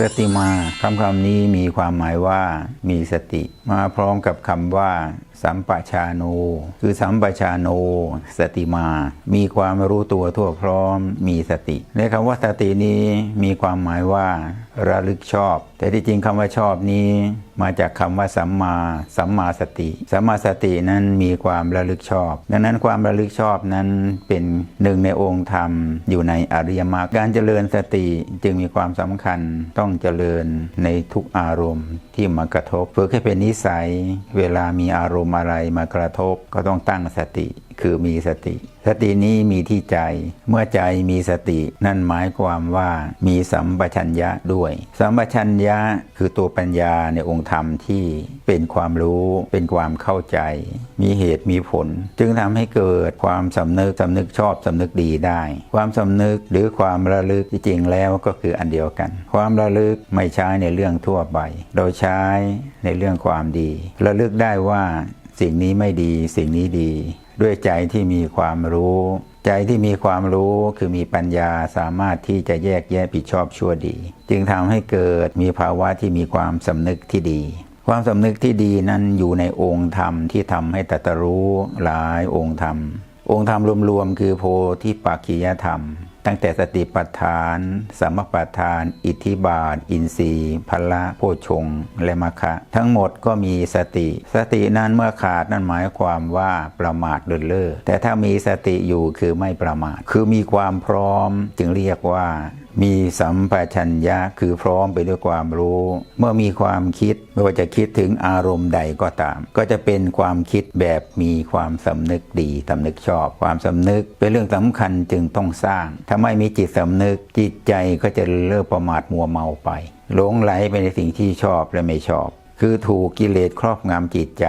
สติมาคำคำนี้มีความหมายว่ามีสติ มาพร้อมกับคำว่า สัมปชาโน คือสัมปชาโน สติมา มีความรู้ตัวทั่วพร้อม มีสติในคำว่าสตินี้มีความหมายว่า ระลึกชอบ แต่ที่จริงคำว่าชอบนี้ มาจากคำว่าสัมมา สัมมาสติ สัมมาสตินั้นมีความระลึกชอบ ดังนั้นความระลึกชอบนั้นเป็นหนึ่งในองค์ธรรม อยู่ในอริยมรรคการเจริญสติจึงมีความสำคัญต้องเจริญในทุกอารมณ์ที่มากระทบฝึกให้เป็นนิสัย เวลามีอารมณ์อะไรมากระทบก็ต้องตั้งสติคือมีสติ สตินี้มีที่ใจ เมื่อใจมีสติ นั่นหมายความว่ามีสัมปชัญญะด้วย สัมปชัญญะคือตัวปัญญาในองค์ธรรมที่เป็นความรู้เป็นความเข้าใจ มีเหตุมีผล จึงทำให้เกิดความสำนึกสำนึกชอบสำนึกดีได้ ความสำนึกหรือความระลึกที่จริงแล้วก็คืออันเดียวกัน ความระลึกไม่ใช้ในเรื่องทั่วไปโดยใช้ในเรื่องความดี ระลึกได้ว่า สิ่งนี้ไม่ดีสิ่งนี้ดี ด้วยใจที่มีความรู้ ใจที่มีความรู้คือมีปัญญาสามารถที่จะแยกแยะผิดชอบชั่วดี จึงทำให้เกิดมีภาวะที่มีความสำนึกที่ดี ความสำนึกที่ดีนั้นอยู่ในองค์ธรรมที่ทำให้ตัตรู้หลายองค์ธรรม องค์ธรรมรวมๆคือโพธิปักขิยธรรม ตั้งแต่สติปัฏฐาน สมปัฏฐาน อิทธิบาท อินทรีย์พละโพชง และมรรคะ ทั้งหมดก็มีสติ สตินั้นเมื่อขาดนั่นหมายความว่าประมาทเลินเล่อแต่ถ้ามีสติอยู่คือไม่ประมาท คือมีความพร้อมจึงเรียกว่ามีสัมปชัญญะคือพร้อมไปด้วยความรู้ เมื่อมีความคิดไม่ว่าจะคิดถึงอารมณ์ใดก็ตาม ก็จะเป็นความคิดแบบมีความสำนึกดีสำนึกชอบ ความสำนึก เป็นเรื่องสำคัญจึงต้องสร้าง ถ้าไม่มีจิตสำนึกจิตใจก็จะเลิกประมาทมัวเมาไปหลงไหลไปในสิ่งที่ชอบและไม่ชอบ คือถูกกิเลสครอบงำจิตใจ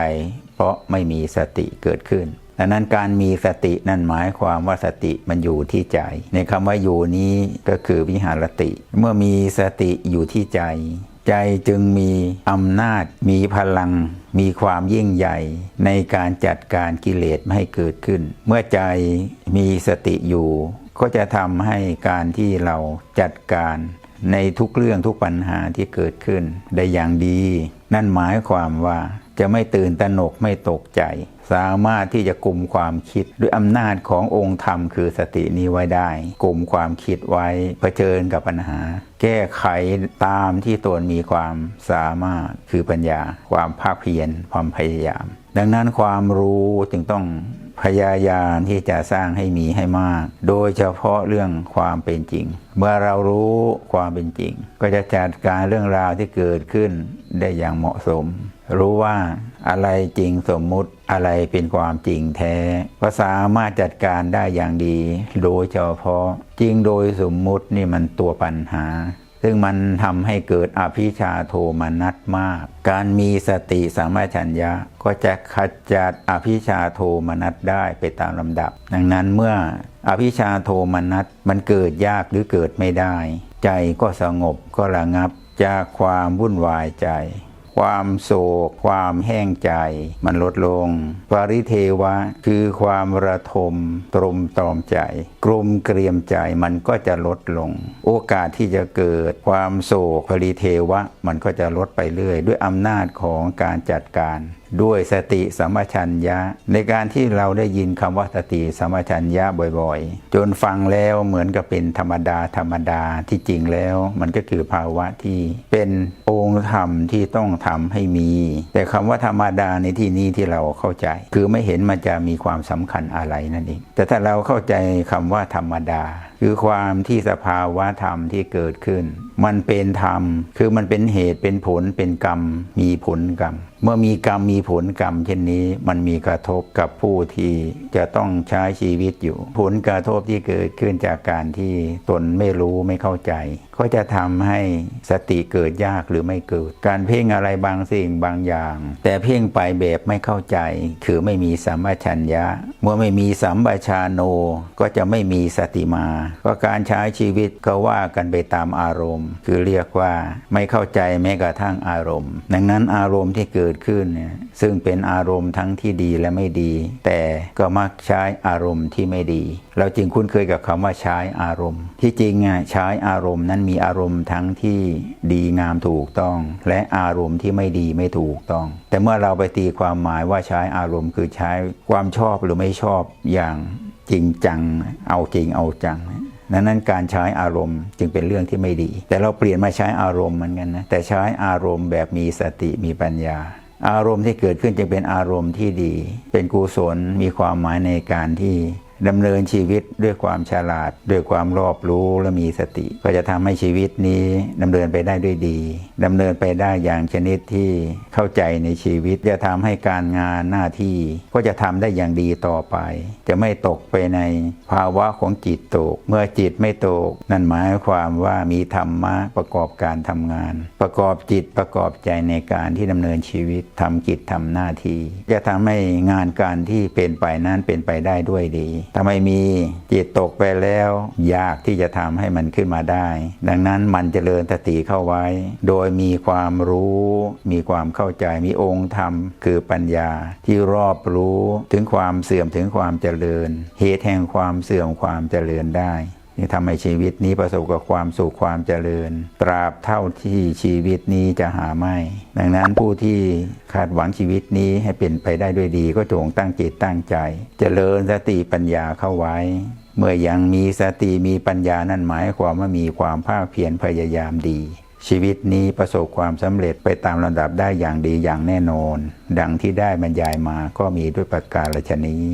เพราะไม่มีสติเกิดขึ้น ดังนั้นการมีสตินั่นหมายความว่าสติมันอยู่ที่ใจ ในคำว่าอยู่นี้ก็คือวิหารติ เมื่อมีสติอยู่ที่ใจ ใจจึงมีอำนาจ มีพลัง มีความยิ่งใหญ่ในการจัดการกิเลสไม่ให้เกิดขึ้น เมื่อใจมีสติอยู่ ก็จะทำให้การที่เราจัดการในทุกเรื่องทุกปัญหาที่เกิดขึ้นได้อย่างดี นั่นหมายความว่า จะไม่ตื่นตระหนกไม่ตกใจ สามารถที่จะกลุ่มความคิดด้วยอำนาจขององค์ธรรมคือสตินี้ไว้ได้กลุ่มความคิดไว้เผชิญกับปัญหา แก้ไขตามที่ตนมีความสามารถคือปัญญา ความภาคเพียรความพยายาม ดังนั้นความรู้จึงต้องพยายามที่จะสร้างให้มีให้มาก โดยเฉพาะเรื่องความเป็นจริง เมื่อเรารู้ความเป็นจริง ก็จะจัดการเรื่องราวที่เกิดขึ้นได้อย่างเหมาะสม รู้ว่าอะไรจริงสมมุติอะไรเป็นความจริงแท้ ก็สามารถจัดการได้อย่างดี โดยเฉพาะจริงโดยสมมุตินี่มันตัวปัญหา ซึ่งมันทำให้เกิดอภิชาโทมนัสมาก การมีสติสัมปชัญญะ ก็จะขจัดอภิชาโทมนัสได้ไปตามลำดับ ดังนั้นเมื่ออภิชาโทมนัสมันเกิดยากหรือเกิดไม่ได้ ใจก็สงบก็ระงับจากความวุ่นวายใจ ความโศก ความแห้งใจ มันลดลง ปริเทวะ คือความระทมตรมตรอมใจ กลมเกรียมใจมันก็จะลดลง โอกาสที่จะเกิดความโศกปริเทวะ มันก็จะลดไปเรื่อย ด้วยอำนาจของการจัดการ ด้วยสติสัมปชัญญะ ในการที่เราได้ยินคำว่าสติสัมปชัญญะบ่อยๆ จนฟังแล้วเหมือนกับเป็นธรรมดาธรรมดาที่จริงแล้ว มันก็คือภาวะที่เป็นองค์ธรรมที่ต้องทำให้มี แต่คำว่าธรรมดาในที่นี้ที่เราเข้าใจ คือไม่เห็นมันจะมีความสำคัญอะไรนั่นเองแต่ถ้าเราเข้าใจคำว่าธรรมดา คือความที่สภาวะธรรมที่เกิดขึ้น มันเป็นธรรม คือมันเป็นเหตุเป็นผลเป็นกรรม มีผลกรรม เมื่อมีกรรมมีผลกรรม เช่นนี้มันมีกระทบกับผู้ที่จะต้องใช้ชีวิตอยู่ ผลกระทบที่เกิดขึ้นจากการที่ตนไม่รู้ไม่เข้าใจ ก็จะทำให้สติเกิดยากหรือไม่เกิด การเพ่งอะไรบางสิ่งบางอย่าง แต่เพ่งไปแบบไม่เข้าใจ คือไม่มีสัมปชัญญะ เมื่อไม่มีสัมปชาโนก็จะไม่มีสติมา ก็การใช้ชีวิตก็ว่ากันไปตามอารมณ์ คือเรียกว่าไม่เข้าใจแม้กระทั่งอารมณ์ ดังนั้นอารมณ์ที่เกิดขึ้นเนี่ยซึ่งเป็นอารมณ์ทั้งที่ดีและไม่ดี แต่ก็มักใช้อารมณ์ที่ไม่ดี เราจึงคุ้นเคยกับคำว่าใช้อารมณ์ ที่จริงอะใช้อารมณ์นั้นมีอารมณ์ทั้งที่ดีงามถูกต้อง และอารมณ์ที่ไม่ดีไม่ถูกต้อง แต่เมื่อเราไปตีความหมายว่าใช้อารมณ์ คือใช้ความชอบหรือไม่ชอบอย่างจริงจัง เอาจริงเอาจังดังนั้นการใช้อารมณ์จึงเป็นเรื่องที่ไม่ดี แต่เราเปลี่ยนมาใช้อารมณ์เหมือนกันนะแต่ใช้อารมณ์แบบมีสติมีปัญญา อารมณ์ที่เกิดขึ้นจึงเป็นอารมณ์ที่ดี เป็นกุศลมีความหมายในการที่ ดำเนินชีวิตด้วยความฉลาด ด้วยความรอบรู้และมีสติ ก็จะทำให้ชีวิตนี้ดำเนินไปได้ด้วยดีดำเนินไปได้อย่างชนิดที่เข้าใจในชีวิต จะทำให้การงานหน้าที่ ก็จะทำได้อย่างดีต่อไป จะไม่ตกไปในภาวะของจิตตก เมื่อจิตไม่ตก นั่นหมายความว่ามีธรรมะประกอบการทำงาน ประกอบจิตประกอบใจในการที่ดำเนินชีวิตทำกิจทำหน้าที่ จะทำให้งานการที่เป็นไปนั้นเป็นไปได้ด้วยดีถ้าไม่มีจิตตกไปแล้ว ยากที่จะทำให้มันขึ้นมาได้ ดังนั้นมันเจริญสติเข้าไว้ โดยมีความรู้ มีความเข้าใจมีองค์ธรรม คือปัญญาที่รอบรู้ถึงความเสื่อมถึงความเจริญ เหตุแห่งความเสื่อมความเจริญได้ นี่ทำให้ชีวิตนี้ประสบกับความสุขความเจริญ ตราบเท่าที่ชีวิตนี้จะหาไม่ ดังนั้นผู้ที่คาดหวังชีวิตนี้ให้เป็นไปได้ด้วยดีก็จงตั้งจิตตั้งใจ เจริญสติปัญญาเข้าไว้ เมื่อยังมีสติมีปัญญานั่นหมายความว่ามีความภาคเพียรพยายามดี ชีวิตนี้ประสบความสำเร็จไปตามลำดับได้อย่างดีอย่างแน่นอน ดังที่ได้บรรยายมาก็มีด้วยประการฉนี้